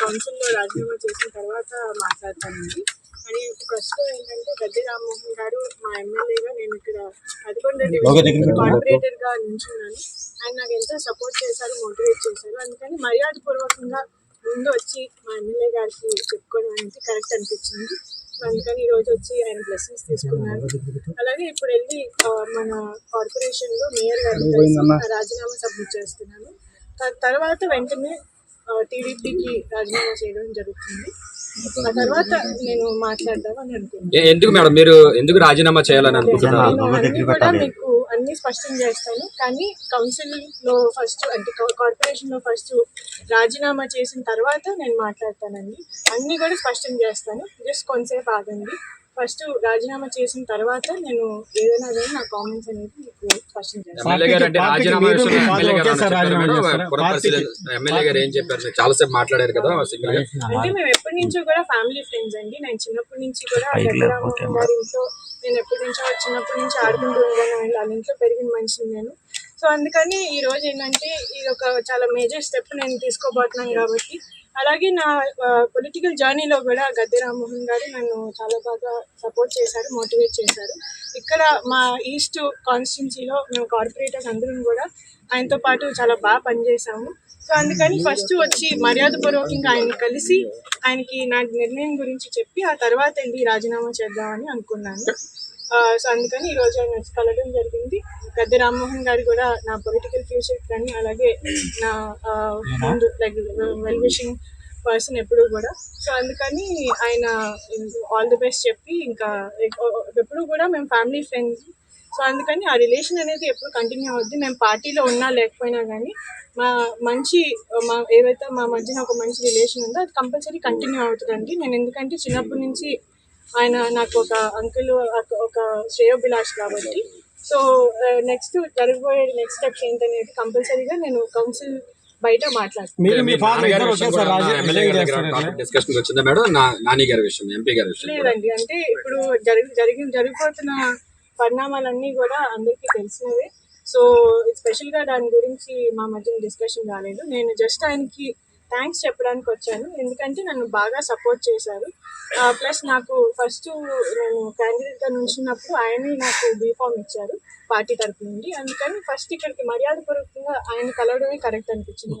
కౌన్సిల్లో రాజీనామా చేసిన తర్వాత మాట్లాడతానండి. అని ప్రస్తుతం ఏంటంటే గద్దె రామ్మోహన్ గారు మా ఎమ్మెల్యేగా నేను ఇక్కడ పదకొండు కార్పొరేటర్గా నిల్చున్నాను ఆయన నాకు ఎంతో సపోర్ట్ చేశారు మోటివేట్ చేశారు. అందుకని మర్యాద పూర్వకంగా ముందు వచ్చి మా ఎమ్మెల్యే గారికి చెప్పుకోవడం అనేది కరెక్ట్ అనిపించింది. అందుకని ఈ రోజు వచ్చి ఆయన బ్లెస్సింగ్స్ తీసుకున్నాను అలాగే ఇప్పుడు వెళ్ళి మన కార్పొరేషన్లో మేయర్ కలిసి రాజీనామా సబ్మిట్ చేస్తున్నాను. తర్వాత వెంటనే టీడీపీకి రాజీనామా చేయడం జరుగుతుంది. ఆ తర్వాత నేను మాట్లాడదాం అని అనుకున్నాను ఏ- ఎందుకు మేడం? మీరు ఎందుకు రాజీనామా చేయాలని అనుకుంటున్నారు? నేను అన్ని కూడా మీకు అన్ని స్పష్టం చేస్తాను. కానీ కౌన్సిల్లో ఫస్ట్ అంటే కార్పొరేషన్లో ఫస్ట్ రాజీనామా చేసిన తర్వాత నేను మాట్లాడతానండి. అన్ని కూడా స్పష్టం చేస్తాను. జస్ట్ కొంతసేపు ఆగండి. ఫస్ట్ రాజీనామా చేసిన తర్వాత నేను ఏదైనా కానీ నా కామెంట్స్ అనేది మీకు స్పష్టం చేస్తాను. ఎమ్మెల్యే గారు అంటే చాలాసేపు మాట్లాడారు కదా మేము ఎప్పటి నుంచో కూడా ఫ్యామిలీ ఫ్రెండ్స్ అండి. నేను చిన్నప్పటి నుంచి కూడా గారి ఇంట్లో నేను ఎప్పటి నుంచో చిన్నప్పటి నుంచి ఆడుకుంటూ ఉంటాను వాళ్ళ ఇంట్లో పెరిగిన మనిషిని నేను. సో అందుకని ఈ రోజు ఏంటంటే ఇది ఒక చాలా మేజర్ స్టెప్ నేను తీసుకోబోతున్నాను కాబట్టి అలాగే నా పొలిటికల్ జర్నీలో కూడా గద్దె రామ్మోహన్ గారు నన్ను చాలా బాగా సపోర్ట్ చేశారు మోటివేట్ చేశారు. ఇక్కడ మా ఈస్ట్ కాన్స్టిట్యున్సీలో మేము కార్పొరేటర్స్ అందరం కూడా ఆయనతో పాటు చాలా బాగా పనిచేశాము. సో అందుకని ఫస్ట్ వచ్చి మర్యాదపూర్వకంగా ఆయన్ని కలిసి ఆయనకి నా నిర్ణయం గురించి చెప్పి ఆ తర్వాత వెళ్ళి రాజీనామా చేద్దామని అనుకున్నాను. సో అందుకని ఈ రోజు ఆయన వచ్చి కలవడం జరిగింది. గద్దె రామ్మోహన్ గారు కూడా నా పొలిటికల్ ఫ్యూచర్ కానీ అలాగే నా ముందు లైక్ వెల్ విషింగ్ పర్సన్ ఎప్పుడు కూడా. సో అందుకని ఆయన ఆల్ ది బెస్ట్ చెప్పి ఇంకా ఎప్పుడు కూడా మేము ఫ్యామిలీ ఫ్రెండ్స్ సో అందుకని ఆ రిలేషన్ అనేది ఎప్పుడు కంటిన్యూ అవుద్ది మేము పార్టీలో ఉన్నా లేకపోయినా కానీ మా మంచి మా ఏవైతే మా మధ్యన ఒక మంచి రిలేషన్ ఉందో అది కంపల్సరీ కంటిన్యూ అవుతుందండి. నేను ఎందుకంటే చిన్నప్పటి నుంచి ఆయన నాకు ఒక అంకుల్ ఒక శ్రేయోభిలాష్ కాబట్టి. సో నెక్స్ట్ జరగబోయే నెక్స్ట్ స్టెప్స్ ఏంటనేది కంపల్సరీగా నేను కౌన్సిల్ బయట. లేదండి అంటే ఇప్పుడు జరిగి జరిగి జరిగిపోతున్న పరిణామాలన్నీ కూడా అందరికీ తెలిసినవే. సో స్పెషల్గా దాని గురించి మా మధ్య డిస్కషన్ రాలేదు. నేను జస్ట్ ఆయనకి థ్యాంక్స్ చెప్పడానికి వచ్చాను ఎందుకంటే నన్ను బాగా సపోర్ట్ చేశారు. ప్లస్ నాకు ఫస్ట్ నేను క్యాండిడేట్గా నుంచినప్పుడు ఆయనే నాకు బీఫామ్ ఇచ్చారు పార్టీ తరపు నుండి. అందుకని ఫస్ట్ ఇక్కడికి మర్యాదపూర్వకంగా ఆయన కలవడమే కరెక్ట్ అనిపించింది